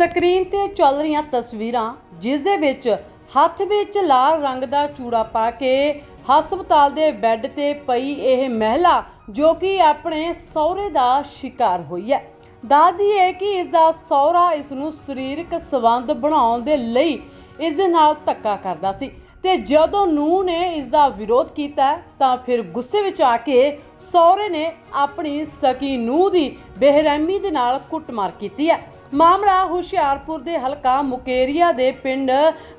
Screen ਤੇ ਚੱਲ ਰਹੀਆਂ ਤਸਵੀਰਾਂ, ਜਿਸ ਦੇ ਵਿੱਚ ਹੱਥ ਵਿੱਚ ਲਾਲ ਰੰਗ ਦਾ ਚੂੜਾ ਪਾ ਕੇ ਹਸਪਤਾਲ ਦੇ ਬੈੱਡ ਤੇ ਪਈ ਇਹ ਮਹਿਲਾ, ਜੋ ਕਿ ਆਪਣੇ ਸਹੁਰੇ ਦਾ ਸ਼ਿਕਾਰ ਹੋਈ ਹੈ। ਦੱਸਦੀ ਹੈ ਕਿ ਇਸ ਦਾ ਸਹੁਰਾ ਇਸ ਨੂੰ ਸਰੀਰਕ ਸੰਬੰਧ ਬਣਾਉਣ ਦੇ ਲਈ ਇਸ ਦੇ ਨਾਲ ਧੱਕਾ ਕਰਦਾ ਸੀ ਤੇ ਜਦੋਂ ਨੂੰਹ ਨੇ ਇਸ ਦਾ ਵਿਰੋਧ ਕੀਤਾ, ਤਾਂ ਫਿਰ ਗੁੱਸੇ ਵਿੱਚ ਆ ਕੇ ਸਹੁਰੇ ਨੇ ਆਪਣੀ ਸਕੀ ਨੂੰਹ ਦੀ ਬੇਰਹਿਮੀ ਦੇ ਨਾਲ ਕੁੱਟਮਾਰ ਕੀਤੀ ਹੈ। ਮਾਮਲਾ ਹੁਸ਼ਿਆਰਪੁਰ ਦੇ ਹਲਕਾ ਮੁਕੇਰੀਆ ਦੇ ਪਿੰਡ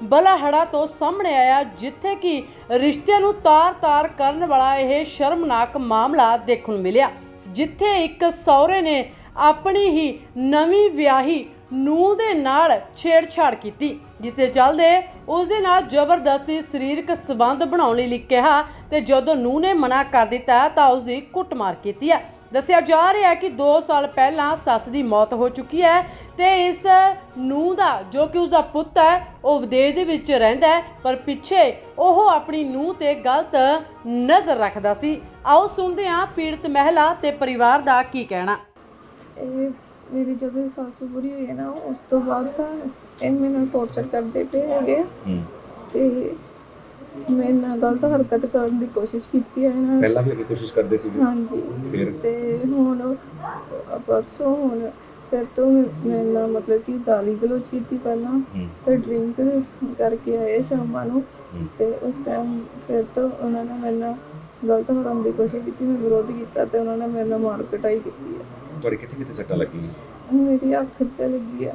ਬਲਾਹੜਾ ਤੋਂ ਸਾਹਮਣੇ ਆਇਆ, ਜਿੱਥੇ ਕਿ ਰਿਸ਼ਤੇ ਨੂੰ ਤਾਰ-ਤਾਰ ਕਰਨ ਵਾਲਾ ਇਹ ਸ਼ਰਮਨਾਕ ਮਾਮਲਾ ਦੇਖਣ ਨੂੰ ਮਿਲਿਆ, ਜਿੱਥੇ ਇੱਕ ਸਹੁਰੇ ਨੇ ਆਪਣੀ ਹੀ ਨਵੀਂ ਵਿਆਹੀ ਨੂੰਹ ਦੇ ਨਾਲ ਛੇੜਛਾੜ ਕੀਤੀ, ਜਿਸ ਦੇ ਚੱਲਦੇ ਉਸ ਦੇ ਨਾਲ ਜ਼ਬਰਦਸਤੀ ਸਰੀਰਕ ਸੰਬੰਧ ਬਣਾਉਣ ਲਈ ਕਿਹਾ ਤੇ ਜਦੋਂ ਨੂੰਹ ਨੇ ਮਨਾ ਕਰ ਦਿੱਤਾ ਤਾਂ ਉਸ ਦੀ ਕੁੱਟਮਾਰ ਕੀਤੀ ਹੈ। ਦੱਸਿਆ ਜਾ ਰਿਹਾ ਹੈ ਕਿ 2 ਸਾਲ ਪਹਿਲਾਂ ਸੱਸ ਦੀ ਮੌਤ ਹੋ ਚੁੱਕੀ ਹੈ ਤੇ ਇਸ ਨੂੰਹ ਦਾ ਜੋ ਕਿ ਉਸ ਦਾ ਪੁੱਤ ਹੈ ਉਹ ਵਿਦੇਸ਼ ਦੇ ਵਿੱਚ ਰਹਿੰਦਾ ਹੈ ਪਰ ਪਿੱਛੇ ਉਹ ਆਪਣੀ ਨੂੰਹ ਤੇ ਗਲਤ ਨਜ਼ਰ ਰੱਖਦਾ ਸੀ। ਆਓ ਸੁਣਦੇ ਹਾਂ ਪੀੜਤ ਮਹਿਲਾ ਤੇ ਪਰਿਵਾਰ ਦਾ ਕੀ ਕਹਿਣਾ। ਇਹ ਮੇਰੀ ਜਦੋਂ ਸੱਸ ਬੁਰੀ ਹੋਈ ਹੈ ਨਾ ਉਸ ਤੋਂ ਬਾਅਦ ਤਾਂ ਇਹ ਮੈਨੂੰ ਟੌਰਚਰ ਕਰਦੇ ਪਏ ਹੈਗੇ ਤੇ ਮੇਰੇ ਨਾਲ ਗਲਤ ਹਰਕਤ ਕਰਨ ਦੀ ਕੋਸ਼ਿਸ਼ ਕੀਤੀ ਹੈ ਇਹਨਾਂ ਨੇ। ਪਹਿਲਾਂ ਵੀ ਅੱਗੇ ਕੋਸ਼ਿਸ਼ ਕਰਦੇ ਸੀ? ਹਾਂਜੀ। ਫਿਰ? ਤੇ ਹੁਣ ਪਰਸੋਂ ਹੁਣ ਫਿਰ ਤੋਂ ਮੇਰੇ ਨਾਲ ਮਤਲਬ ਕਿ ਗਾਲੀ ਗਲੋਚ ਕੀਤੀ ਪਹਿਲਾਂ। ਫਿਰ ਡਰਿੰਕ ਕਰਕੇ ਆਏ ਸ਼ਾਮਾਂ ਨੂੰ। ਤੇ ਉਸ ਟਾਈਮ ਫਿਰ ਤੋਂ ਉਹਨਾਂ ਨੇ ਮੇਰੇ ਨਾਲ ਗਲਤ ਕਰਨ ਦੀ ਕੋਸ਼ਿਸ਼ ਕੀਤੀ ਮੈਂ ਵਿਰੋਧ ਕੀਤਾ ਤੇ ਉਹਨਾਂ ਨੇ ਮੇਰੇ ਨਾਲ ਮਾਰ ਕੁਟਾਈ ਕੀਤੀ ਹੈ। ਤੁਹਾਡੇ ਕਿੱਥੇ ਕਿੱਥੇ ਸੱਟਾਂ ਲੱਗੀਆਂ? ਮੇਰੀ ਅੱਖ ਤੇ ਲੱਗੀ ਆ।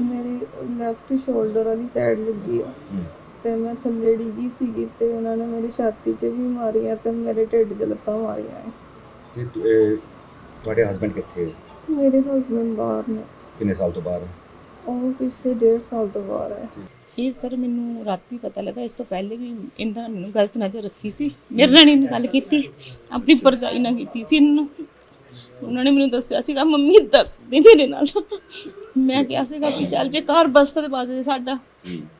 ਮੇਰੀ ਲੈਫਟ ਸ਼ੋਲਡਰ ਵਾਲੀ ਸਾਈਡ ਲੱਗੀ ਆ। ਹੂੰ। ਤੇ ਮੈਂ ਥੱਲੇ ਡਿੱਗੀ ਸੀਗੀ ਤੇ ਉਹਨਾਂ ਨੇ ਮੇਰੀ ਛਾਤੀ 'ਚ ਵੀ ਮਾਰੀਆਂ ਤੇ ਮੇਰੇ ਢਿੱਡ 'ਚ ਲੱਤਾਂ ਮਾਰੀਆਂ ਹੈ। ਤੇ ਤੁ- ਇਹ ਤੁਹਾਡੇ ਹਸਬੰਡ ਕਿੱਥੇ ਹੈ? ਮੇਰੇ ਹਸਬੰਡ ਬਾਹਰ ਨੇ। ਕਿੰਨੇ ਸਾਲ ਤੋਂ ਬਾਹਰ ਉਹ ਪਿਛਲੇ ਡੇਢ ਸਾਲ ਤੋਂ ਬਾਹਰ ਹੈ। ਇਹ ਸਰ ਮੈਨੂੰ ਰਾਤੀ ਪਤਾ ਲੱਗਾ ਇਸ ਤੋਂ ਪਹਿਲੇ ਵੀ ਇਹਨਾਂ ਨੇ ਮੈਨੂੰ ਗਲਤ ਨਜ਼ਰ ਰੱਖੀ ਸੀ। ਮੇਰੇ ਨਾਲ ਇਹਨੇ ਗੱਲ ਕੀਤੀ ਆਪਣੀ ਪਰਜਾਈ ਨਾਲ ਕੀਤੀ ਸੀ। ਇਹਨਾਂ ਉਹਨਾਂ ਨੇ ਮੈਨੂੰ ਦੱਸਿਆ ਸੀਗਾ, ਮੰਮੀ ਏਦਾਂ ਦੇ ਮੇਰੇ ਨਾਲ। ਮੈਂ ਕਿਹਾ ਸੀਗਾ ਕਿ ਚੱਲ ਜੇ ਘਰ ਬਸਤਾ ਤੇ ਬਾਜ਼ੇ ਸਾਡਾ।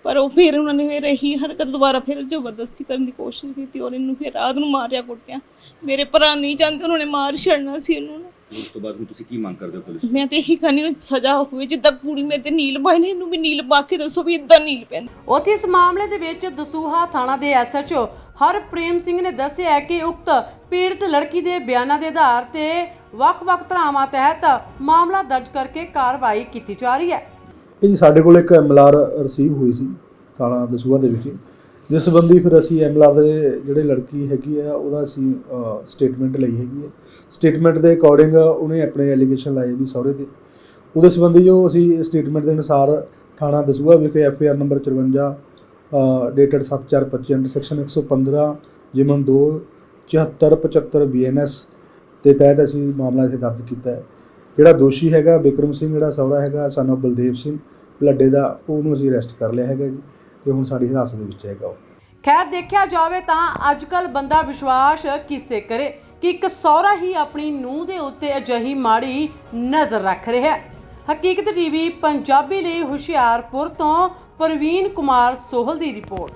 ਪਰ ਉਹ ਫਿਰ ਉਹਨਾਂ ਨੇ ਫਿਰ ਇਹੀ ਹਰਕਤ ਦੁਬਾਰਾ ਫਿਰ ਜ਼ਬਰਦਸਤੀ ਕਰਨ ਦੀ ਕੋਸ਼ਿਸ਼ ਕੀਤੀ ਔਰ ਇਹਨੂੰ ਫਿਰ ਰਾਤ ਨੂੰ ਮਾਰਿਆ ਕੁੱਟਿਆ। ਮੇਰੇ ਭਰਾ ਨਹੀਂ ਜਾਂਦੇ ਉਹਨਾਂ ਨੇ ਮਾਰ ਛੱਡਣਾ ਸੀ ਇਹਨੂੰ। ਨਾ। ਉਸ ਤੋਂ ਬਾਅਦ ਹੁਣ ਤੁਸੀਂ ਕੀ ਮੰਗ ਕਰਦੇ ਹੋ ਪੁਲਿਸ ਮੈਂ ਤੇ ਇਹੀ ਕਹਿੰਦੀ ਨੂੰ ਸਜ਼ਾ ਹੋਵੇ ਜਿੱਦਾਂ ਕੁੜੀ ਮੇਰੇ ਤੇ ਨੀਲ ਪਾਏ ਨੇ ਇਹਨੂੰ ਵੀ ਨੀਲ ਪਾ ਕੇ ਦੱਸੋ ਵੀ ਇਦਾਂ ਨੀਲ ਪੈਂਦਾ। ਉੱਥੇ ਇਸ ਮਾਮਲੇ ਦੇ ਵਿੱਚ ਦਸੂਹਾ ਥਾਣਾ ਦੇ ਐਸਐਚਓ ਹਰਪ੍ਰੇਮ ਸਿੰਘ ਨੇ ਦੱਸਿਆ ਕਿ ਉਕਤ ਪੀੜਤ ਲੜਕੀ ਦੇ ਬਿਆਨਾਂ ਦੇ ਆਧਾਰ ਤੇ ਵੱਖ-ਵੱਖ ਧਾਰਾਵਾਂ ਤਹਿਤ ਮਾਮਲਾ ਦਰਜ ਕਰਕੇ ਕਾਰਵਾਈ ਕੀਤੀ ਜਾ ਰਹੀ ਹੈ। ਇਹ ਜੀ ਸਾਡੇ ਕੋਲ ਇੱਕ ਐਮਐਲਆਰ ਰਿਸੀਵ ਹੋਈ ਸੀ ਥਾਣਾ ਦਸੂਹਾ ਦੇ ਵਿੱਚ। ਜਿਸ ਸੰਬੰਧੀ ਫਿਰ ਅਸੀਂ ਐਮਐਲਆਰ ਦੇ ਜਿਹੜੇ ਲੜਕੀ ਹੈਗੀ ਆ, ਉਹਦਾ ਅਸੀਂ ਸਟੇਟਮੈਂਟ ਲਈ ਹੈਗੀ ਹੈ ਸਟੇਟਮੈਂਟ ਦੇ ਅਕੋਰਡਿੰਗ ਉਹਨੇ ਆਪਣੇ ਐਲੀਗੇਸ਼ਨ ਲਾਏ ਵੀ ਸਹੁਰੇ ਦੇ ਉਹਦੇ ਸੰਬੰਧੀ ਜੋ ਅਸੀਂ ਸਟੇਟਮੈਂਟ ਦੇ ਅਨੁਸਾਰ ਥਾਣਾ ਦਸੂਹਾ ਵਿਖੇ R number 54 dated 7425 under section 115 ਜਿਮਨ 2 7475 ਬੀਐਨਐਸ ਦੇ ਤਹਿਤ ਅਸੀਂ ਮਾਮਲਾ ਇੱਥੇ ਦਰਜ ਕੀਤਾ ਹੈ। ਜਿਹੜਾ ਦੋਸ਼ੀ ਹੈਗਾ, ਬਿਕਰਮ ਸਿੰਘ, ਜਿਹੜਾ ਸਹੁਰਾ ਹੈਗਾ ਸਾਨੂੰ ਬਲਦੇਵ ਸਿੰਘ ਬਲੱਡੇ ਦਾ, ਉਹਨੂੰ ਅਸੀਂ ਅਰੈਸਟ ਕਰ ਲਿਆ ਹੈਗਾ ਜੀ। ਤੇ ਹੁਣ ਸਾਡੀ ਹਿਰਾਸਤ ਦੇ ਵਿੱਚ ਹੈਗਾ ਉਹ। ਖੈਰ, ਦੇਖਿਆ ਜਾਵੇ ਤਾਂ ਅੱਜਕੱਲ ਬੰਦਾ ਵਿਸ਼ਵਾਸ ਕਿਸੇ ਕਰੇ ਕਿ ਇੱਕ ਸਹੁਰਾ ਹੀ ਆਪਣੀ ਨੂੰਹ ਦੇ ਉੱਤੇ ਅਜਿਹੀ ਮਾੜੀ ਨਜ਼ਰ ਰੱਖ ਰਿਹਾ ਹੈ। ਹਕੀਕਤ ਟੀਵੀ ਪੰਜਾਬੀ ਲਈ ਹੁਸ਼ਿਆਰਪੁਰ ਤੋਂ ਪ੍ਰਵੀਨ ਕੁਮਾਰ ਸੋਹਲ ਦੀ ਰਿਪੋਰਟ।